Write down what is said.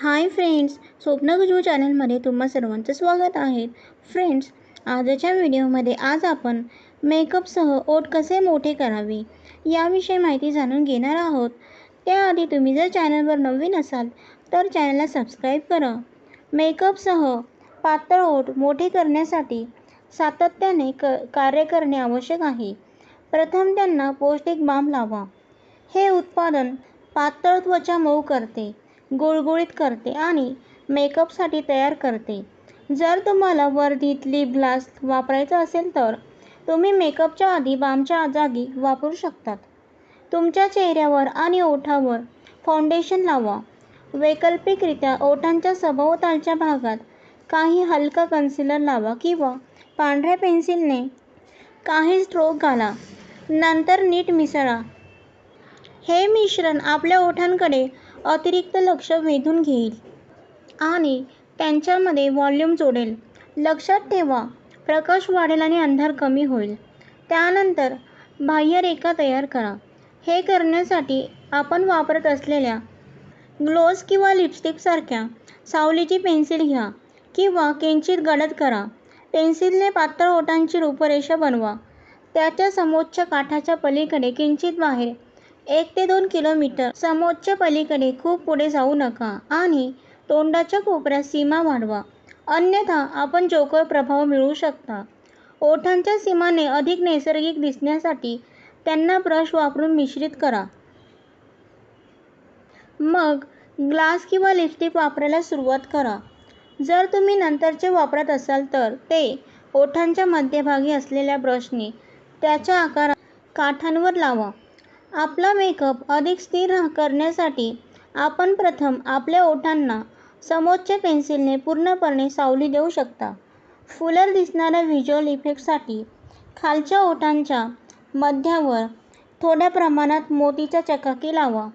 Hi friends स्वप्न गुजू चॅनलमध्ये तुम्हा सर्वांचं स्वागत आहे. फ्रेंड्स आजच्या व्हिडिओमध्ये आज आपण मेकअपसह ओठ कसे मोठे करावे याविषयी माहिती जाणून घेणार आहोत. त्याआधी तुम्ही जर चॅनलवर नवीन असाल तर चॅनलला सबस्क्राईब करा. मेकअपसह पातळ ओठ मोठे करण्यासाठी सातत्याने क कार्य करणे आवश्यक आहे. प्रथम त्यांना पौष्टिक बाम लावा. हे उत्पादन पातळ त्वचा मऊ करते. गुळगुळीत करते आणि मेकअपसाठी तयार करते. जर तुम्हाला वर्धित लिप ग्लास वापरायचा असेल तर तुम्ही मेकअपच्या आधी बामच्या जागी वापरू शकतात. तुमच्या चेहऱ्यावर आणि ओठावर फाउंडेशन लावा. वैकल्पिकरित्या ओठांच्या सभोवतालच्या भागात काही हलका कन्सिलर लावा किंवा पांढऱ्या पेन्सिलने काही स्ट्रोक घाला. नंतर नीट मिसळा. हे मिश्रण आपल्या ओठांकडे अतिरिक्त लक्ष वेधून घेईल. आणि त्यांच्यामध्ये व्हॉल्यूम जोडेल. लक्षात ठेवा प्रकाश वाढेल आणि अंधार कमी होईल. त्यानंतर बाह्यरेखा तयार करा. हे करण्यासाठी आपण वापरत असलेल्या ग्लोज किंवा लिपस्टिकसारख्या सावलीची पेन्सिल घ्या किंवा किंचित गडद करा. पेन्सिलने पातळ ओठांची रूपरेषा बनवा. त्याच्या समोच्च काठाच्या पलीकडे किंचित बाहेर एक ते दोन किलोमीटर समोच्च पलीकडे खूप पुढे जाऊ नका आणि तोंडाच्या कोपऱ्यात सीमा वाढवा. अन्यथा आपण जोकर प्रभाव मिळवू शकता. ओठांच्या सीमाने अधिक नैसर्गिक दिसण्यासाठी त्यांना ब्रश वापरून मिश्रित करा. मग ग्लास किंवा लिपस्टिक वापरायला सुरुवात करा. जर तुम्ही नंतरचे वापरत असाल तर ते ओठांच्या मध्यभागी असलेल्या ब्रशने त्याच्या आकारात काठांवर लावा. आपला मेकअप अधिक स्थिर करण्यासाठी आपण प्रथम आपल्या ओठांना समोच्च पेन्सिलने पूर्णपणे सावली देऊ शकता. फुलर दिसणाऱ्या व्हिज्युअल इफेक्टसाठी खालच्या ओठांच्या मध्यावर थोड्या प्रमाणात मोतीच्या चकाकी लावा.